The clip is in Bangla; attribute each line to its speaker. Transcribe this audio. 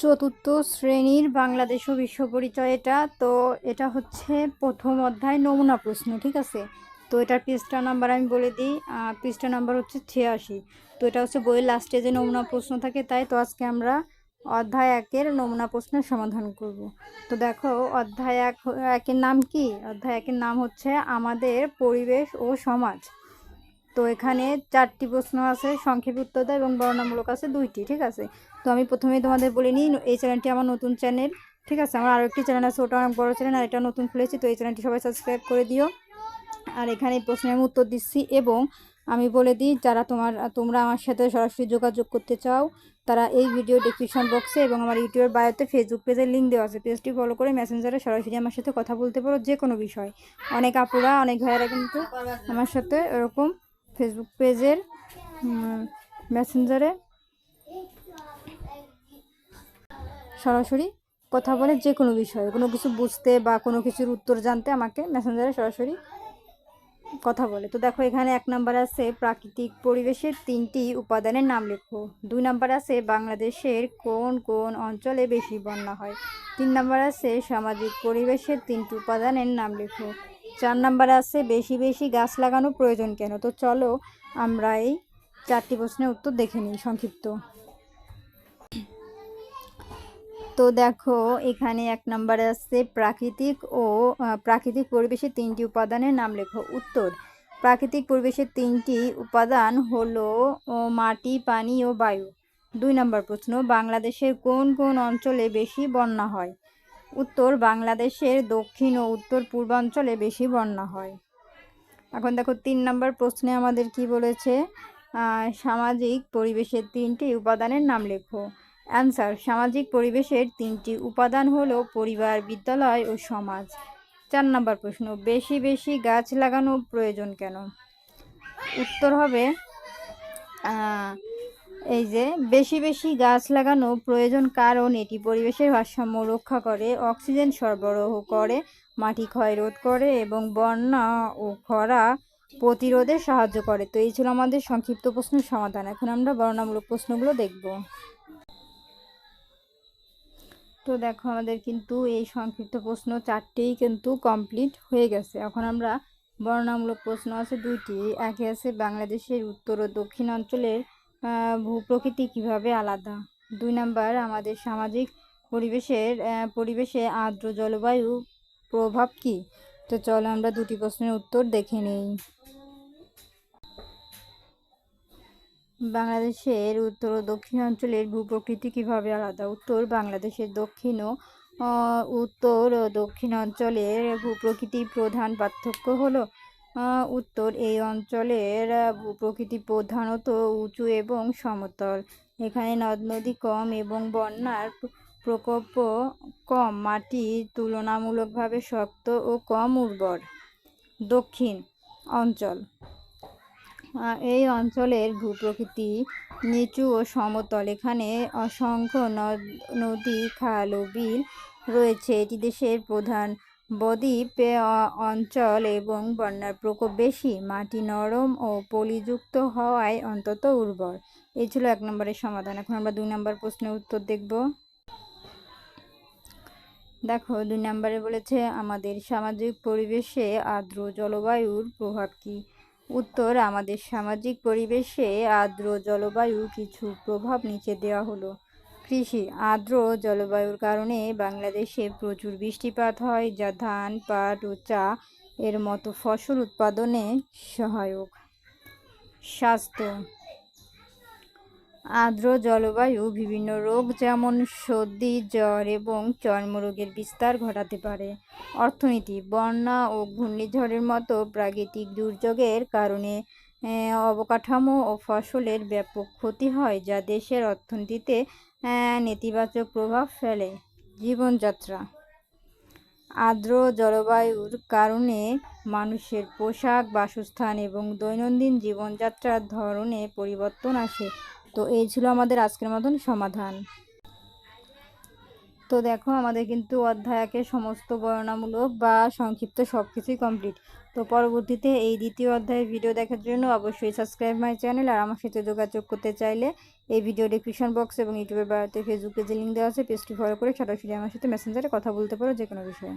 Speaker 1: চতুর্থ শ্রেণির বাংলাদেশ ও বিশ্ব পরিচয় এটা। তো এটা হচ্ছে প্রথম অধ্যায় নমুনা প্রশ্ন, ঠিক আছে? তো এটার পৃষ্ঠা নাম্বার আমি বলে দিই পৃষ্ঠা নাম্বার হচ্ছে ছিয়াশি। তো এটা হচ্ছে বইয়ের লাস্টে যে নমুনা প্রশ্ন থাকে তাই তো আজকে আমরা অধ্যায় একের নমুনা প্রশ্নের সমাধান করব। তো দেখো, অধ্যায় এক, একের নাম কি? অধ্যায় একের নাম হচ্ছে আমাদের পরিবেশ ও সমাজ। তো এখানে চারটি প্রশ্ন আছে, সংক্ষেপে দেয় এবং বর্ণনামূলক আছে দুইটি, ঠিক আছে? তো আমি প্রথমেই তোমাদের বলে নিই, এই চ্যানেলটি আমার নতুন চ্যানেল, ঠিক আছে? আমার আরও একটি চ্যানেল আছে, ওটা অনেক বড় চ্যানেল, আর এটা নতুন খুলেছি, তো এই চ্যানেলটি সবাই সাবস্ক্রাইব করে দিও। আর এখানে এই প্রশ্নের আমি উত্তর দিচ্ছি এবং আমি বলে দিই, যারা তোমার, তোমরা আমার সাথে সরাসরি যোগাযোগ করতে চাও, তারা এই ভিডিও ডিসক্রিপশন বক্সে এবং আমার ইউটিউবের বায়োতে ফেসবুক পেজের লিঙ্ক দেওয়া আছে। পেজটি ফলো করে মেসেঞ্জারে সরাসরি আমার সাথে কথা বলতে পারো যে কোনো বিষয়। অনেক আপুরা, অনেক ভাইয়েরা কিন্তু আমার সাথে এরকম ফেসবুক পেজের মেসেঞ্জারে সরাসরি কথা বলে যে কোনো বিষয়ে, কোনো কিছু বুঝতে বা কোনো কিছুর উত্তর জানতে আমাকে মেসেঞ্জারে সরাসরি কথা বলে। তো দেখো, এখানে এক নাম্বার আছে, প্রাকৃতিক পরিবেশের তিনটি উপাদানের নাম লেখো। দুই নাম্বার আছে, বাংলাদেশের কোন কোন অঞ্চলে বেশি বন্যা হয়। তিন নাম্বার আছে, সামাজিক পরিবেশের তিনটি উপাদানের নাম লেখো। চার নাম্বার আছে, বেশি বেশি গাছ লাগানো প্রয়োজন কেন? তো চলো আমরা এই চারটি প্রশ্নের উত্তর দেখে নিই সংক্ষিপ্ত। তো দেখো, এখানে এক নম্বরে আছে, প্রাকৃতিক ও প্রাকৃতিক পরিবেশের তিনটি উপাদানের নাম লেখো। উত্তর, প্রাকৃতিক পরিবেশের তিনটি উপাদান হলো মাটি, পানি ও বায়ু। দুই নম্বর প্রশ্ন, বাংলাদেশের কোন কোন অঞ্চলে বেশি বন্যা হয়? উত্তর বাংলাদেশের দক্ষিণ ও উত্তর পূর্বাঞ্চলে বেশি বন্যা হয়। এখন দেখো তিন নম্বর প্রশ্নে আমাদের কি বলেছে? সামাজিক পরিবেশের তিনটি উপাদানের নাম লেখো। অ্যান্সার সামাজিক পরিবেশের তিনটি উপাদান হলো পরিবার, বিদ্যালয় ও সমাজ। চার নম্বর প্রশ্ন, বেশি বেশি গাছ লাগানো প্রয়োজন কেন? উত্তর হবে এই যে বেশি বেশি গাছ লাগানো প্রয়োজন কারণ এটি পরিবেশের ভারসাম্য রক্ষা করে অক্সিজেন সরবরাহ করে মাটি ক্ষয় রোধ করে এবং বন্যা ও খরা প্রতিরোধে সাহায্য করে। তো এই ছিল আমাদের সংক্ষিপ্ত প্রশ্নের সমাধান। এখন আমরা বর্ণামূলক প্রশ্নগুলো দেখব। তো দেখো আমাদের কিন্তু এই সংক্ষিপ্ত প্রশ্ন চারটেই কিন্তু কমপ্লিট হয়ে গেছে। এখন আমরা বর্ণনামূলক প্রশ্ন আছে দুইটি। একে আছে বাংলাদেশের উত্তর ও দক্ষিণ অঞ্চলের আহ, ভূপ্রকৃতি কীভাবে আলাদা? দুই নাম্বার, আমাদের সামাজিক পরিবেশের পরিবেশে আর্দ্র জলবায়ু প্রভাব কি? তো চলো আমরা দুটি প্রশ্নের উত্তর দেখে নিই। বাংলাদেশের উত্তর ও দক্ষিণ অঞ্চলের ভূপ্রকৃতি কীভাবে আলাদা? উত্তর, বাংলাদেশের দক্ষিণ ও উত্তর ও দক্ষিণ অঞ্চলের ভূপ্রকৃতির প্রধান পার্থক্য হলো উত্তর এই অঞ্চলের আহ, ভূপ্রকৃতি প্রধানত উঁচু এবং সমতল। এখানে নদ নদী কম এবং বন্যার প্রকোপ কম। মাটি তুলনামূলকভাবে শক্ত ও কম উর্বর। দক্ষিণ অঞ্চল। এই অঞ্চলের ভূপ্রকৃতি নিচু ও সমতল। এখানে অসংখ্য নদ নদী খাল ও বিল রয়েছে। এটি দেশের প্রধান বদ্বীপ অঞ্চল এবং বন্যার প্রকোপ বেশি। মাটি নরম ও পলিযুক্ত হওয়ায় অন্তত উর্বর। এই ছিল এক নম্বরের সমাধান। এখন আমরা দুই নম্বর প্রশ্নের উত্তর দেখব। দেখো, দুই নম্বরে বলেছে, আমাদের সামাজিক পরিবেশে আর্দ্র জলবায়ুর প্রভাব কী? উত্তর, আমাদের সামাজিক পরিবেশে আর্দ্র জলবায়ুর কিছু প্রভাব নিচে দেওয়া হলো। কৃষি আর্দ্র জলবায়ুর কারণে বাংলাদেশে প্রচুর বৃষ্টিপাত হয়, যা ধান, পাট ও চা এর মতো ফসল উৎপাদনে সহায়ক। স্বাস্থ্য আর্দ্র জলবায়ু বিভিন্ন রোগ যেমন সর্দি, জ্বর এবং চর্মরোগের বিস্তার ঘটাতে পারে। অর্থনীতি, বন্যা ও ঘূর্ণিঝড়ের মতো প্রাকৃতিক দুর্যোগের কারণে অবকাঠামো ও ফসলের ব্যাপক ক্ষতি হয় যা দেশের অর্থনীতিতে নেতিবাচক প্রভাব ফেলে। জীবনযাত্রা। আর্দ্র জলবায়ুর কারণে মানুষের পোশাক, বাসস্থান এবং দৈনন্দিন জীবনযাত্রার ধরনে পরিবর্তন আসে। তো এই ছিল আমাদের আজকের মতন সমাধান। তো দেখো আমাদের কিন্তু অধ্যায়কে সমস্ত বর্ণামূলক বা সংক্ষিপ্ত সব কিছুই কমপ্লিট তো পরবর্তীতে এই দ্বিতীয় অধ্যায়ের ভিডিও দেখার জন্য অবশ্যই সাবস্ক্রাইব মাই চ্যানেল আর আমার সাথে যোগাযোগ করতে চাইলে এই ভিডিও ডিসক্রিপশন বক্স এবং ইউটিউবের বাড়িতে ফেসবুকে যে লিঙ্ক দেওয়া আছে পেজটি ফলো করে সরাসরি আমার সাথে মেসেঞ্জারে কথা বলতে পারো যে কোনো বিষয়ে।